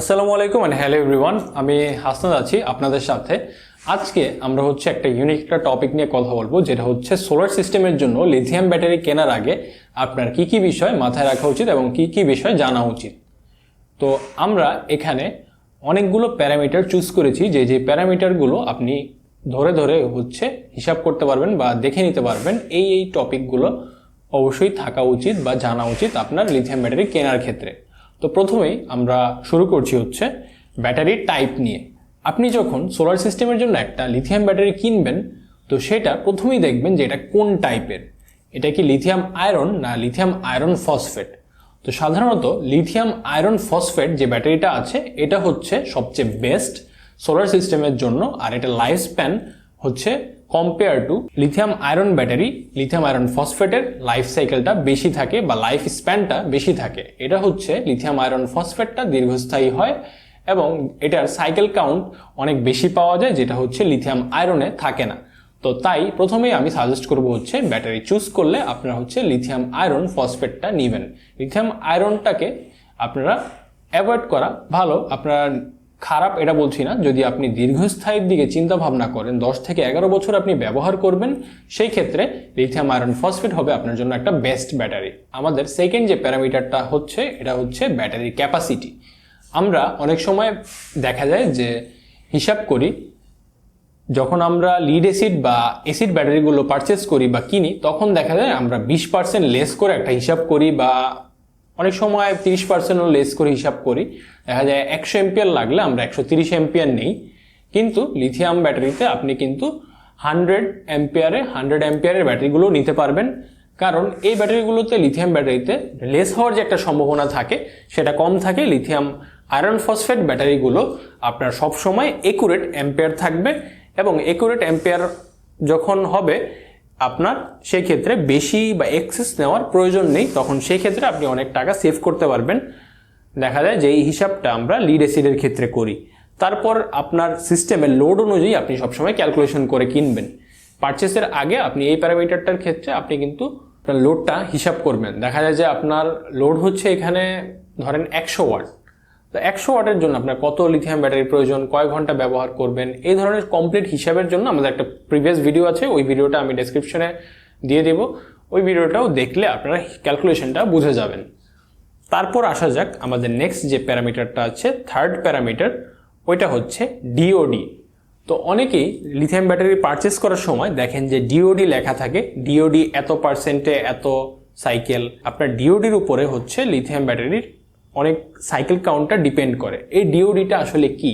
আসসালামু আলাইকুম and hello everyone আমি হাসনাদ আছি আপনাদের সাথে। আজকে আমরা হচ্ছে একটা ইউনিক একটা টপিক নিয়ে কথা বলব, যেটা হচ্ছে সোলার সিস্টেমের জন্য লিথিয়াম ব্যাটারি কেনার আগে আপনার কি কি বিষয় মাথায় রাখা উচিত এবং কি কি বিষয় জানা উচিত। তো আমরা এখানে অনেকগুলো প্যারামিটার চুজ করেছি, যে যে প্যারামিটারগুলো আপনি ধরে ধরে হচ্ছে হিসাব করতে পারবেন বা দেখে নিতে পারবেন, এই এই টপিকগুলো অবশ্যই থাকা উচিত বা জানা উচিত আপনার লিথিয়াম ব্যাটারি কেনার ক্ষেত্রে। তো প্রথমেই আমরা শুরু করছি হচ্ছে ব্যাটারির টাইপ নিয়ে। আপনি যখন সোলার সিস্টেমের জন্য একটা লিথিয়াম ব্যাটারি কিনবেন, তো সেটা প্রথমেই দেখবেন যে এটা কোন টাইপের। এটা কি লিথিয়াম আয়রন না লিথিয়াম আয়রন ফসফেট? তো সাধারণত লিথিয়াম আয়রন ফসফেট যে ব্যাটারিটা আছে, এটা হচ্ছে সবচেয়ে বেস্ট সোলার সিস্টেমের জন্য, আর এটা লাইফ স্প্যান হচ্ছে compare to lithium iron battery lithium iron ফসফেটের life সাইকেলটা বেশি থাকে বা লাইফ স্প্যানটা বেশি থাকে। এটা হচ্ছে লিথিয়াম আয়রন ফসফেটটা দীর্ঘস্থায়ী হয় এবং এটার সাইকেল কাউন্ট অনেক বেশি পাওয়া যায়, যেটা হচ্ছে লিথিয়াম আয়রনে থাকে না। তো তাই প্রথমেই আমি সাজেস্ট করব হচ্ছে ব্যাটারি চুজ করলে আপনারা হচ্ছে লিথিয়াম আয়রন ফসফেটটা নেবেন। লিথিয়াম আয়রনটাকে আপনারা অ্যাভয়েড করা ভালো। আপনারা খারাপ এটা বলছি না, যদি আপনি দীর্ঘস্থায়ীর দিকে চিন্তা ভাবনা করেন, দশ থেকে এগারো বছর আপনি ব্যবহার করবেন, সেই ক্ষেত্রে লিথিয়াম আয়রন ফসফেট হবে আপনার জন্য একটা বেস্ট ব্যাটারি। আমাদের সেকেন্ড যে প্যারামিটারটা হচ্ছে, এটা হচ্ছে ব্যাটারির ক্যাপাসিটি। আমরা অনেক সময় দেখা যায় যে হিসাব করি, যখন আমরা লিড অ্যাসিড বা অ্যাসিড ব্যাটারিগুলো পারচেস করি বা কিনি, তখন দেখা যায় আমরা বিশ পার্সেন্ট লেস করে একটা হিসাব করি বা অনেক সময় তিরিশ পার্সেন্টও লেস করে হিসাব করি। দেখা যায় একশো এম্পিয়ার লাগলে আমরা একশো তিরিশ এম্পিয়ার নেই। কিন্তু লিথিয়াম ব্যাটারিতে আপনি কিন্তু হান্ড্রেড অ্যাম্পিয়ারে হান্ড্রেড অ্যাম্পিয়ারের ব্যাটারিগুলো নিতে পারবেন। কারণ এই ব্যাটারিগুলোতে লিথিয়াম ব্যাটারিতে লেস হওয়ার যে একটা সম্ভাবনা থাকে, সেটা কম থাকে। লিথিয়াম আয়রন ফসফেট ব্যাটারিগুলো আপনার সবসময় একুরেট অ্যাম্পিয়ার থাকবে এবং একুরেট অ্যাম্পিয়ার যখন হবে আপনার সেই ক্ষেত্রে বেশি বা এক্সেস নেওয়ার প্রয়োজন নেই। তখন সেই ক্ষেত্রে আপনি অনেক টাকা সেভ করতে পারবেন। দেখা যায় যে এই হিসাবটা আমরা লিড অ্যাসিডের ক্ষেত্রে করি। তারপর আপনার সিস্টেমের লোড অনুযায়ী আপনি সবসময় ক্যালকুলেশন করে কিনবেন। পারচেসের আগে আপনি এই প্যারামিটারটার ক্ষেত্রে আপনি কিন্তু লোডটা হিসাব করবেন। দেখা যায় যে আপনার লোড হচ্ছে এখানে ধরেন একশো ওয়াট তো একশো ওয়াটের জন্য আপনার কত লিথিয়াম ব্যাটারির প্রয়োজন, কয় ঘণ্টা ব্যবহার করবেন, এই ধরনের কমপ্লিট হিসাবের জন্য আমাদের একটা প্রিভিয়াস ভিডিও আছে, ওই ভিডিওটা আমি ডেসক্রিপশনে দিয়ে দেব। ওই ভিডিওটাও দেখলে আপনারা ক্যালকুলেশনটা বুঝে যাবেন। তারপর আসা যাক আমাদের নেক্সট যে প্যারামিটারটা আছে থার্ড প্যারামিটার, ওইটা হচ্ছে ডিওডি তো অনেকেই লিথিয়াম ব্যাটারি পারচেস করার সময় দেখেন যে ডিওডি লেখা থাকে ডিওডি এত পার্সেন্টে এত সাইকেল আপনার ডিওডির উপরে হচ্ছে লিথিয়াম ব্যাটারির অনেক সাইকেল কাউন্টটা ডিপেন্ড করে। এই ডিওডিটা আসলে কি?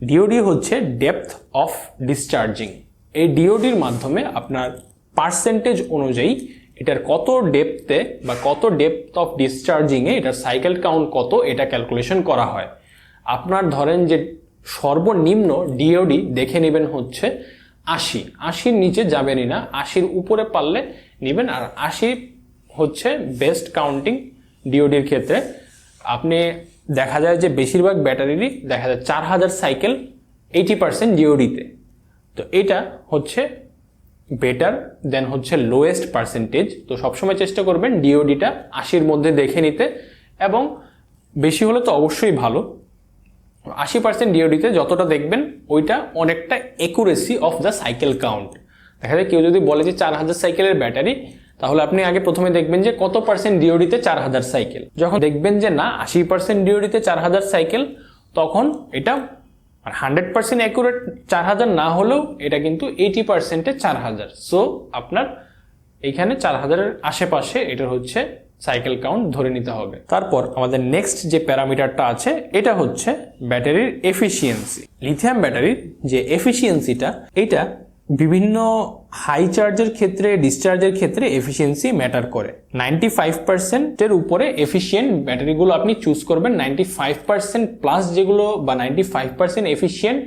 ডিওডি হচ্ছে ডেপথ অফ ডিসচার্জিং এই ডিওডির মাধ্যমে আপনার পার্সেন্টেজ অনুযায়ী এটার কত ডেপথে বা কত ডেপথ অফ ডিসচার্জিংয়ে এটার সাইকেল কাউন্ট কত, এটা ক্যালকুলেশন করা হয়। আপনার ধরেন যে সর্বনিম্ন ডিওডি দেখে নেবেন হচ্ছে আশি। আশির নিচে যাবেনই না, আশির উপরে পারলে নেবেন। আর আশি হচ্ছে বেস্ট কাউন্টিং ডিওডির ক্ষেত্রে। আপনি দেখা যায় যে বেশিরভাগ ব্যাটারিরই দেখা যায় চার হাজার সাইকেল এইটি পার্সেন্ট ডিওডিতে তো। এটা হচ্ছে বেটার দেন হচ্ছে লোয়েস্ট পার্সেন্টেজ তো সবসময় চেষ্টা করবেন ডিওডিটা আশির মধ্যে দেখে নিতে এবং বেশি হলে তো অবশ্যই ভালো। আশি পার্সেন্ট ডিওডিতে যতটা দেখবেন ওইটা অনেকটা accuracy of the cycle count দেখা যায় কেউ যদি বলে যে চার হাজার সাইকেলের ব্যাটারি তাহলে আপনি আগে প্রথমে দেখবেন যে কত পার্সেন্ট ডিওডিতে চার হাজার সাইকেল যখন দেখবেন যে না, আশি পার্সেন্ট ডিওডিতে চার হাজার সাইকেল তখন এটা হান্ড্রেড পার্সেন্ট অ্যাকুরেট চার হাজার না হলেও এটা কিন্তু এইটি পার্সেন্টে চার হাজার। সো আপনার এইখানে চার হাজারের আশেপাশে এটা হচ্ছে সাইকেল কাউন্ট ধরে নিতে হবে। তারপর আমাদের নেক্সট যে প্যারামিটারটা আছে, এটা হচ্ছে ব্যাটারির এফিসিয়েন্সি লিথিয়াম ব্যাটারির যে এফিসিয়েন্সিটা এটা বিভিন্ন হাই চার্জের ক্ষেত্রে ডিসচার্জের ক্ষেত্রে এফিসিয়েন্সি ম্যাটার করে। নাইনটি ফাইভ পার্সেন্টের উপরে এফিসিয়েন্ট ব্যাটারিগুলো আপনি চুজ করবেন। নাইনটি ফাইভ পার্সেন্ট প্লাস যেগুলো বা নাইনটি ফাইভ পার্সেন্ট এফিসিয়েন্ট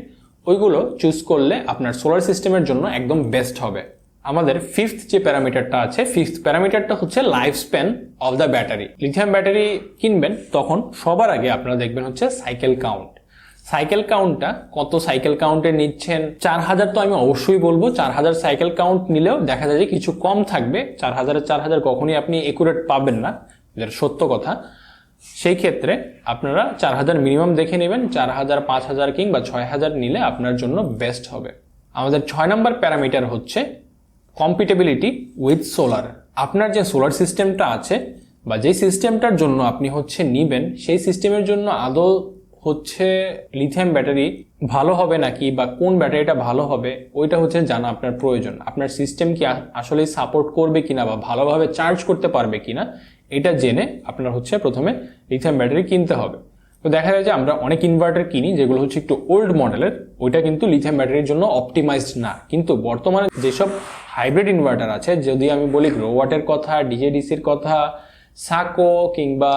ওইগুলো চুজ করলে আপনার সোলার সিস্টেমের জন্য একদম বেস্ট হবে। আমাদের ফিফথ যে প্যারামিটারটা আছে ফিফথ প্যারামিটারটা হচ্ছে life span of the battery lithium battery কিনবেন, তখন সবার আগে আপনারা দেখবেন হচ্ছে সাইকেল কাউন্ট সাইকেল কাউন্টটা, কত সাইকেল কাউন্টে নিচ্ছেন? চার হাজার তো আমি অবশ্যই বলব, চার হাজার সাইকেল কাউন্ট নিলেও দেখা যায় যে কিছু কম থাকবে। চার হাজারের চার হাজার কখনই আপনি একুরেট পাবেন না যেটা সত্য কথা। সেই ক্ষেত্রে আপনারা চার হাজার মিনিমাম দেখে নেবেন, চার হাজার, পাঁচ হাজার কিংবা ছয় হাজার নিলে আপনার জন্য বেস্ট হবে। আমাদের ছয় নম্বর প্যারামিটার হচ্ছে কম্পিটেবিলিটি উইথ সোলার আপনার যে সোলার সিস্টেমটা আছে বা যে সিস্টেমটার জন্য আপনি হচ্ছে নিবেন, সেই সিস্টেমের জন্য আদৌ হচ্ছে লিথিয়াম ব্যাটারি ভালো হবে নাকি বা কোন ব্যাটারিটা ভালো হবে, ওইটা হচ্ছে জানা আপনার প্রয়োজন। আপনার সিস্টেম কি আসলে সাপোর্ট করবে কিনা বা ভালোভাবে চার্জ করতে পারবে কিনা, এটা জেনে আপনার হচ্ছে প্রথমে লিথিয়াম ব্যাটারি কিনতে হবে। তো দেখা যায় যে আমরা অনেক ইনভার্টার কিনি, যেগুলো হচ্ছে একটু ওল্ড মডেলের ওইটা কিন্তু লিথিয়াম ব্যাটারির জন্য অপটিমাইজড না। কিন্তু বর্তমানে যেসব হাইব্রিড ইনভার্টার আছে, যদি আমি বলি গ্রোওয়াটের কথা ডিজেডিসির কথা সাকো কিংবা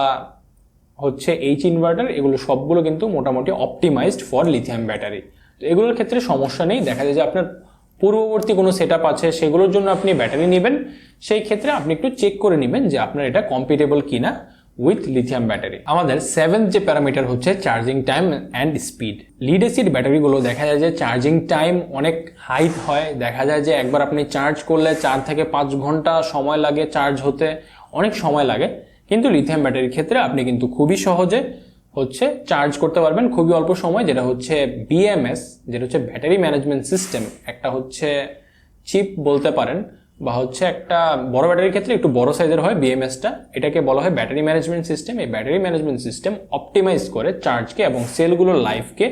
হচ্ছে এইচ ইনভার্টার এগুলো সবগুলো কিন্তু মোটামুটি অপটিমাইজড ফর লিথিয়াম ব্যাটারি তো এগুলোর ক্ষেত্রে সমস্যা নেই, দেখা যায় যে আপনার পূর্ববর্তী কোনো সেট আছে, সেগুলোর জন্য আপনি ব্যাটারি নেবেন। সেই ক্ষেত্রে আপনি একটু চেক করে নেবেন যে আপনার এটা কম্পিটেবল কিনা উইথ লিথিয়াম ব্যাটারি আমাদের সেভেন্থ যে প্যারামিটার হচ্ছে charging time and speed lead ব্যাটারিগুলো দেখা যায় যে চার্জিং টাইম অনেক হাইট হয়। দেখা যায় যে একবার আপনি চার্জ করলে চার থেকে পাঁচ ঘণ্টা সময় লাগে চার্জ হতে। অনেক সময় লাগে। কিন্তু লিথিয়াম ব্যাটারির ক্ষেত্রে আপনি কিন্তু খুবই সহজে হচ্ছে চার্জ করতে পারবেন। খুবই অল্প সময়, যেটা হচ্ছে বিএমএস যেটা হচ্ছে ব্যাটারি ম্যানেজমেন্ট সিস্টেম একটা হচ্ছে চিপ বলতে পারেন, বা হচ্ছে একটা বড় ব্যাটারির ক্ষেত্রে একটু বড় সাইজের হয় বিএমএসটা এটাকে বলা হয় ব্যাটারি ম্যানেজমেন্ট সিস্টেম এই ব্যাটারি ম্যানেজমেন্ট সিস্টেম অপটিমাইজ করে চার্জকে এবং সেলগুলোর লাইফকে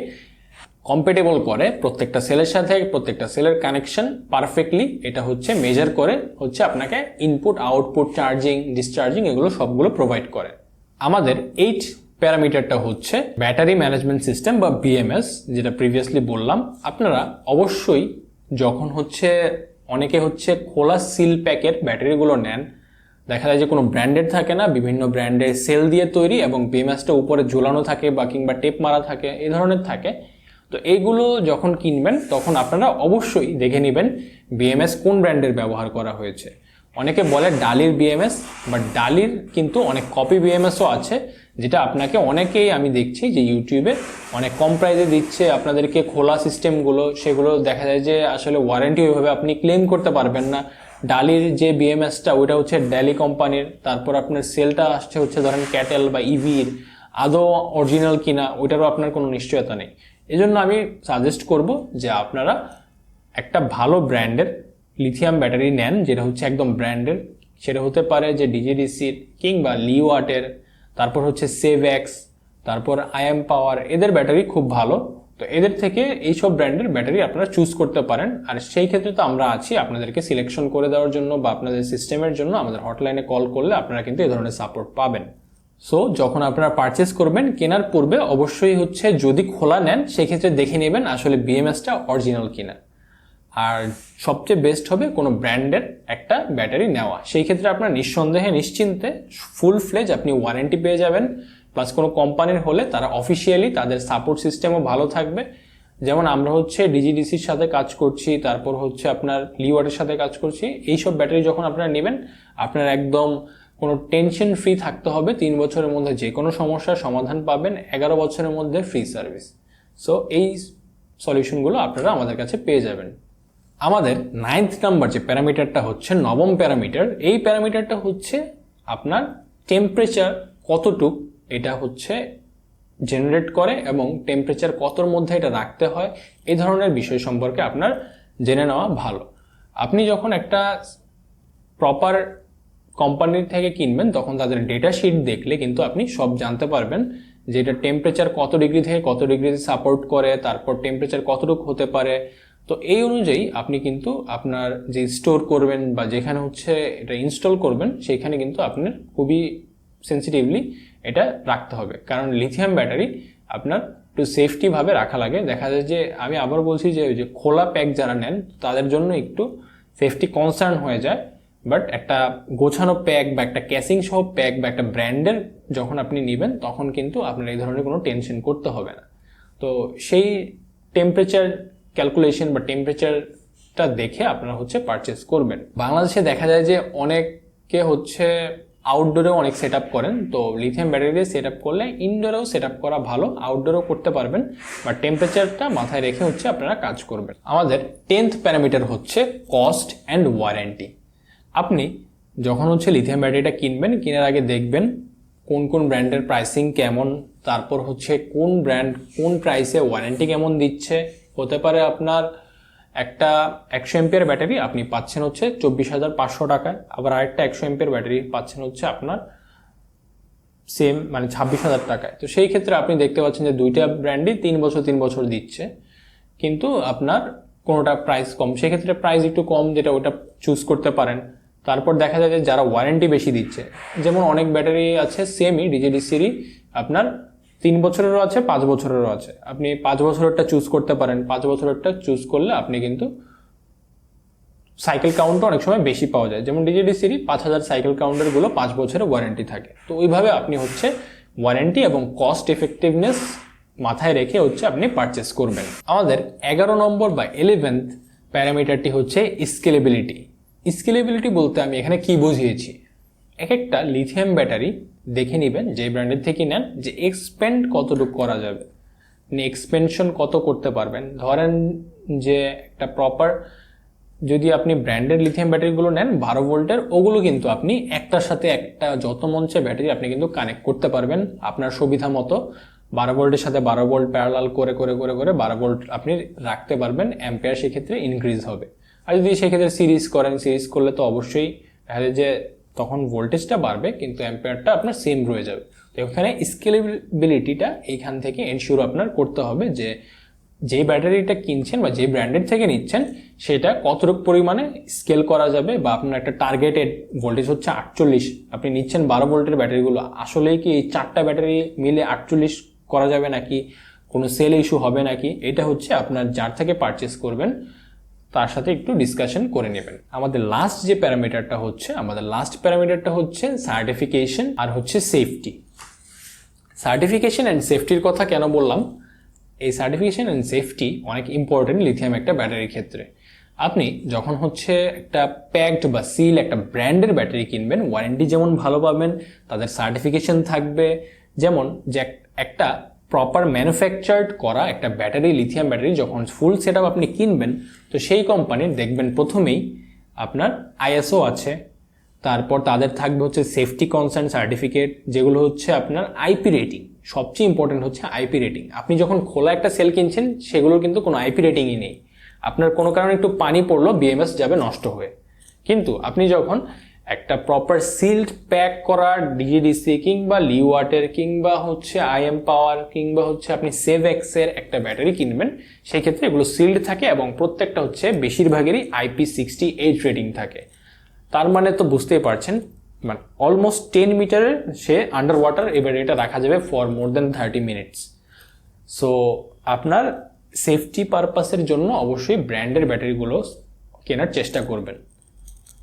কম্পেটেবল করে প্রত্যেকটা সেলের সাথে প্রত্যেকটা সেলের কানেকশন পারফেক্টলি এটা হচ্ছে মেজার করে হচ্ছে আপনাকে ইনপুট আউটপুট চার্জিং ডিসচার্জিং এগুলো সবগুলো প্রোভাইড করে। আমাদের এইট প্যারামিটারটা হচ্ছে ব্যাটারি ম্যানেজমেন্ট সিস্টেম বা বিএমএস যেটা প্রিভিয়াসলি বললাম। আপনারা অবশ্যই যখন হচ্ছে অনেকে হচ্ছে খোলা সিল প্যাকের ব্যাটারিগুলো নেন, দেখা যায় যে কোনো ব্র্যান্ডেড থাকে না, বিভিন্ন ব্র্যান্ডের সেল দিয়ে তৈরি এবং বিএমএসটা উপরে ঝুলানো থাকে বা কিংবা টেপ মারা থাকে এই ধরনের থাকে। তো এইগুলো যখন কিনবেন, তখন আপনারা অবশ্যই দেখে নেবেন বিএমএস কোন ব্র্যান্ডের ব্যবহার করা হয়েছে। অনেকে বলে ডালির বিএমএস বাট ডালির কিন্তু অনেক কপি বিএমএসও আছে, যেটা আপনাকে অনেকেই আমি দেখছি যে ইউটিউবে অনেক কম প্রাইজে দিচ্ছে, আপনাদেরকে খোলা সিস্টেমগুলো সেগুলো দেখা যায় যে আসলে ওয়ারেন্টি ওইভাবে আপনি ক্লেম করতে পারবেন না। ডালির যে বিএমএসটা ওইটা হচ্ছে ড্যালি কোম্পানির তারপর আপনার সেলটা আসছে হচ্ছে ধরেন ক্যাটেল বা ইভির আদৌ অরিজিনাল কিনা, ওইটারও আপনার কোনো নিশ্চয়তা নেই। এজন্য আমি সাজেস্ট করব যে আপনারা একটা ভালো ব্র্যান্ডের লিথিয়াম ব্যাটারি নেন, যেটা হচ্ছে একদম ব্র্যান্ডের। সেটা হতে পারে যে ডিজিডিসির কিংবা লিওয়াটের তারপর হচ্ছে সেভএক্স তারপর আইএম পাওয়ার এদের ব্যাটারি খুব ভালো। তো এদের থেকে এইসব ব্র্যান্ডের ব্যাটারি আপনারা চুজ করতে পারেন। আর সেই ক্ষেত্রে তো আমরা আছি আপনাদেরকে সিলেকশন করে দেওয়ার জন্য বা আপনাদের সিস্টেমের জন্য আমাদের হটলাইনে কল করলে আপনারা কিন্তু এ ধরনের সাপোর্ট পাবেন। সো যখন আপনারা পারচেস করবেন, কেনার পূর্বে অবশ্যই হচ্ছে যদি খোলা নেন, সেক্ষেত্রে দেখে নেবেন আসলে বিএমএসটা অরিজিনাল কিনা। আর সবচেয়ে বেস্ট হবে কোনো ব্র্যান্ডের একটা ব্যাটারি নেওয়া। সেই ক্ষেত্রে আপনার নিঃসন্দেহে, নিশ্চিন্তে ফুল ফ্লেজ আপনি ওয়ারেন্টি পেয়ে যাবেন। প্লাস কোনো কোম্পানির হলে তারা অফিসিয়ালি তাদের সাপোর্ট সিস্টেমও ভালো থাকবে। যেমন আমরা হচ্ছে ডিজিডিসির সাথে কাজ করছি, তারপর হচ্ছে আপনার লিওয়ারের সাথে কাজ করছি। এইসব ব্যাটারি যখন আপনারা নেবেন, আপনার একদম কোনো টেনশন ফ্রি থাকতে হবে তিন বছরের মধ্যে যে কোনো সমস্যার সমাধান পাবেন, এগারো বছরের মধ্যে ফ্রি সার্ভিস সো এই সলিউশনগুলো আপনারা আমাদের কাছে পেয়ে যাবেন। আমাদের নাইন্থ নাম্বার যে প্যারামিটারটা হচ্ছে নবম প্যারামিটার, এই প্যারামিটারটা হচ্ছে আপনার টেম্পারেচার কতটুক, এটা হচ্ছে জেনারেট করে এবং টেম্পারেচার কতর মধ্যে এটা রাখতে হয় এই ধরনের বিষয় সম্পর্কে আপনার জেনে নেওয়া ভালো। আপনি যখন একটা প্রপার কোম্পানির থেকে কিনবেন, তখন তাদের ডেটা শিট দেখলে কিন্তু আপনি সব জানতে পারবেন যে এটা টেম্পারেচার কত ডিগ্রি থেকে কত ডিগ্রিতে সাপোর্ট করে, তারপর টেম্পারেচার কতটুকু হতে পারে। তো এই অনুযায়ী আপনি কিন্তু আপনার যে স্টোর করবেন বা যেখানে হচ্ছে এটা ইনস্টল করবেন সেইখানে কিন্তু আপনার খুবই সেন্সিটিভলি এটা রাখতে হবে। কারণ লিথিয়াম ব্যাটারি আপনার একটু সেফটিভাবে রাখা লাগে। দেখা যায় যে আমি আবার বলছি যে ওই যে খোলা প্যাক যারা নেন, তাদের জন্য একটু সেফটি কনসার্ন হয়ে যায়। বাট একটা গোছানো প্যাক বা একটা ক্যাসিং সহ প্যাক বা একটা ব্র্যান্ডের যখন আপনি নেবেন, তখন কিন্তু আপনার এই ধরনের কোনো টেনশন করতে হবে না। তো সেই টেম্পারেচার ক্যালকুলেশন বা টেম্পারেচারটা দেখে আপনারা হচ্ছে পারচেস করবেন। বাংলাদেশে দেখা যায় যে অনেকে হচ্ছে আউটডোরেও অনেক সেট করেন। তো লিথিয়াম ব্যাটারি দিয়ে সেট করলে ইনডোরেও সেট করা ভালো আউটডোরেও করতে পারবেন। বা টেম্পারেচারটা মাথায় রেখে হচ্ছে আপনারা কাজ করবেন। আমাদের টেন্থ প্যারামিটার হচ্ছে কস্ট অ্যান্ড ওয়ারেন্টি আপনি যখন হচ্ছে লিথিয়াম ব্যাটারিটা কিনবেন, কেনার আগে দেখবেন কোন কোন ব্র্যান্ডের প্রাইসিং কেমন, তারপর হচ্ছে কোন ব্র্যান্ড কোন প্রাইসে ওয়ারেন্টি কেমন দিচ্ছে। হতে পারে আপনার একটা একশো এমপিয়ার ব্যাটারি আপনি পাচ্ছেন হচ্ছে চব্বিশ হাজার পাঁচশো টাকায়, আবার আরেকটা একশো এমপিয়ার ব্যাটারি পাচ্ছেন হচ্ছে আপনার সেম মানে ছাব্বিশ হাজার টাকায়। তো সেই ক্ষেত্রে আপনি দেখতে পাচ্ছেন যে দুইটা ব্র্যান্ডই তিন বছর তিন বছর দিচ্ছে। কিন্তু আপনার কোনোটা প্রাইস কম সেক্ষেত্রে প্রাইস একটু কম, যেটা ওটা চুজ করতে পারেন। তারপর দেখা যায় যে যারা ওয়ারেন্টি বেশি দিচ্ছে, যেমন অনেক ব্যাটারি আছে সেমই ডিজিডিসিরই আপনার তিন বছরেরও আছে, পাঁচ বছরেরও আছে। আপনি পাঁচ বছরেরটা চুজ করতে পারেন। পাঁচ বছরেরটা চুজ করলে আপনি কিন্তু সাইকেল কাউন্টও অনেক সময় বেশি পাওয়া যায়। যেমন ডিজিডিসিরই পাঁচ হাজার সাইকেল কাউন্টারগুলো পাঁচ বছরের ওয়ারেন্টি থাকে। তো ওইভাবে আপনি হচ্ছে ওয়ারেন্টি এবং কস্ট এফেক্টিভনেস মাথায় রেখে হচ্ছে আপনি পারচেস করবেন। আমাদের এগারো নম্বর বা ইলেভেন্থ প্যারামিটারটি হচ্ছে স্কেলেবিলিটি স্কেলেবিলিটি বলতে আমি এখানে কি বুঝিয়েছি? এক একটা লিথিয়াম ব্যাটারি দেখে নেবেন যে ব্র্যান্ডের থেকে নেন, যে এক্সপেন্ড কতটুকু করা যাবে। এক্সপেনশন কত করতে পারবেন। ধরেন যে একটা প্রপার যদি আপনি ব্র্যান্ডেড লিথিয়াম ব্যাটারিগুলো নেন, বারো ভোল্টের ওগুলো কিন্তু আপনি একটার সাথে একটা যত মঞ্চে ব্যাটারি আপনি কিন্তু কানেক্ট করতে পারবেন আপনার সুবিধা মতো। বারো ভোল্টের সাথে বারো ভোল্ট প্যারালাল করে করে করে করে বারো ভোল্ট আপনি রাখতে পারবেন অ্যাম্পেয়ার সেক্ষেত্রে ইনক্রিজ হবে। আর যদি সেক্ষেত্রে সিরিজ করেন, সিরিজ করলে তো অবশ্যই দেখা যায় যে তখন ভোল্টেজটা বাড়বে, কিন্তু অ্যাম্পেয়ারটা আপনার সেম রয়ে যাবে। তো এখানে স্কেলেবিলিটিটা এইখান থেকে এনশিওর আপনার করতে হবে যে যে ব্যাটারিটা কিনছেন বা যে ব্র্যান্ডের থেকে নিচ্ছেন, সেটা কতটুকু পরিমাণে স্কেল করা যাবে বা আপনার একটা টার্গেটেড ভোল্টেজ হচ্ছে আটচল্লিশ। আপনি নিচ্ছেন বারো ভোল্টের ব্যাটারিগুলো, আসলেই কি এই চারটা ব্যাটারি মিলে আটচল্লিশ করা যাবে নাকি? কোনো সেল ইস্যু হবে নাকি? এটা হচ্ছে আপনার যার থেকে পারচেস করবেন। তার সাথে একটু ডিসকাশন করে নেবেন। আমাদের লাস্ট যে প্যারামিটারটা হচ্ছে, আমাদের লাস্ট প্যারামিটারটা হচ্ছে সার্টিফিকেশন আর হচ্ছে সেফটি সার্টিফিকেশন অ্যান্ড সেফটির কথা কেন বললাম? এই সার্টিফিকেশন অ্যান্ড সেফটি অনেক ইম্পর্টেন্ট লিথিয়াম একটা ব্যাটারির ক্ষেত্রে। আপনি যখন হচ্ছে একটা প্যাকড বা সিল একটা ব্র্যান্ডের ব্যাটারি কিনবেন ওয়ারেন্টি যেমন ভালো পাবেন, তাদের সার্টিফিকেশন থাকবে। যেমন যে একটা প্রপার ম্যানুফ্যাকচার্ড করা একটা ব্যাটারি লিথিয়াম ব্যাটারি যখন ফুল সেট আপনি কিনবেন, তো সেই কোম্পানির দেখবেন প্রথমেই আপনার আইএসও আছে। তারপর তাদের থাকবে হচ্ছে সেফটি কনসার্ন সার্টিফিকেট যেগুলো হচ্ছে আপনার আইপি রেটিং সবচেয়ে ইম্পর্টেন্ট হচ্ছে আইপি রেটিং আপনি যখন খোলা একটা সেল কিনছেন, সেগুলোর কিন্তু কোনো আইপি রেটিংই নেই। আপনার কোনো কারণে একটু পানি পড়ল বিএমএস যাবে নষ্ট হয়ে। কিন্তু আপনি যখন একটা প্রপার সিল্ড প্যাক করা ডিজিডিসি কিংবা লিওয়াটের কিংবা হচ্ছে আইএম পাওয়ার কিংবা হচ্ছে আপনি সেভ এক্সের একটা ব্যাটারি কিনবেন সেই ক্ষেত্রে এগুলো সিল্ড থাকে এবং প্রত্যেকটা হচ্ছে বেশিরভাগেরই আইপি সিক্সটি এইট রেটিং থাকে। তার মানে তো বুঝতেই পারছেন মানে অলমোস্ট টেন মিটারের সে আন্ডার ওয়াটার এবার এটা রাখা যাবে for more than thirty minutes so আপনার সেফটি পারপাসের জন্য অবশ্যই ব্র্যান্ডের ব্যাটারিগুলো কেনার চেষ্টা করবেন।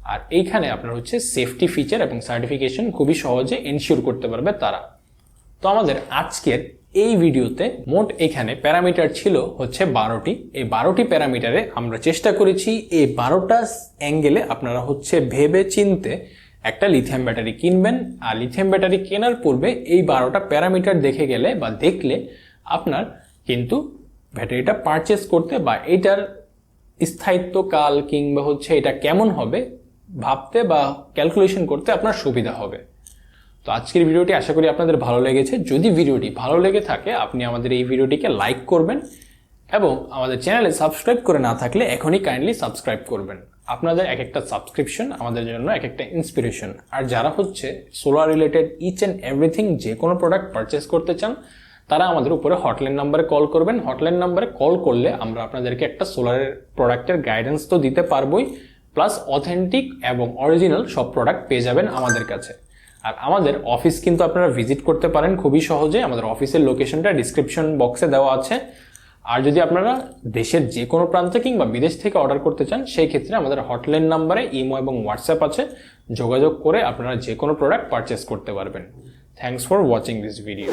আর এইখানে আপনার হচ্ছে সেফটি ফিচার এবং সার্টিফিকেশন খুবই সহজে এনশিওর করতে পারবে তারা। তো আমাদের আজকের এই ভিডিওতে মোট এখানে প্যারামিটার ছিল হচ্ছে বারোটি। এই বারোটি প্যারামিটারে আমরা চেষ্টা করেছি এই বারোটা অ্যাঙ্গেলে আপনারা হচ্ছে ভেবে চিনতে একটা লিথিয়াম ব্যাটারি কিনবেন। আর লিথিয়াম ব্যাটারি কেনার পূর্বে এই বারোটা প্যারামিটার দেখে গেলে বা দেখলে আপনার কিন্তু ব্যাটারিটা পারচেস করতে বা এটার স্থায়িত্বকাল কিংবা হচ্ছে এটা কেমন হবে ভাবতে বা ক্যালকুলেশন করতে আপনার সুবিধা হবে। তো আজকের ভিডিওটি আশা করি আপনাদের ভালো লেগেছে। যদি ভিডিওটি ভালো লেগে থাকে, আপনি আমাদের এই ভিডিওটিকে লাইক করবেন এবং আমাদের চ্যানেলে সাবস্ক্রাইব করে না থাকলে এখনই কাইন্ডলি সাবস্ক্রাইব করবেন। আপনাদের এক একটা সাবস্ক্রিপশন আমাদের জন্য এক একটা ইন্সপিরেশন আর যারা হচ্ছে solar related each and everything যে কোনো প্রোডাক্ট পারচেস করতে চান, তারা আমাদের উপরে হটলাইন নাম্বারে কল করবেন। হটলাইন নাম্বারে কল করলে আমরা আপনাদেরকে একটা সোলারের প্রোডাক্টের গাইডেন্স তো দিতে পারবোই। প্লাস অথেন্টিক এবং অরিজিনাল সব প্রোডাক্ট পেয়ে যাবেন আমাদের কাছে। আর আমাদের অফিস কিন্তু আপনারা ভিজিট করতে পারেন খুবই সহজে। আমাদের অফিসের লোকেশনটা ডিসক্রিপশন বক্সে দেওয়া আছে। আর যদি আপনারা দেশের যে কোনো প্রান্তে কিংবা বিদেশ থেকে অর্ডার করতে চান, সেই ক্ষেত্রে আমাদের হটলাইন নাম্বারে ইমো এবং হোয়াটসঅ্যাপ আছে। যোগাযোগ করে আপনারা যে কোনো প্রোডাক্ট পারচেস করতে পারবেন। Thanks for watching this video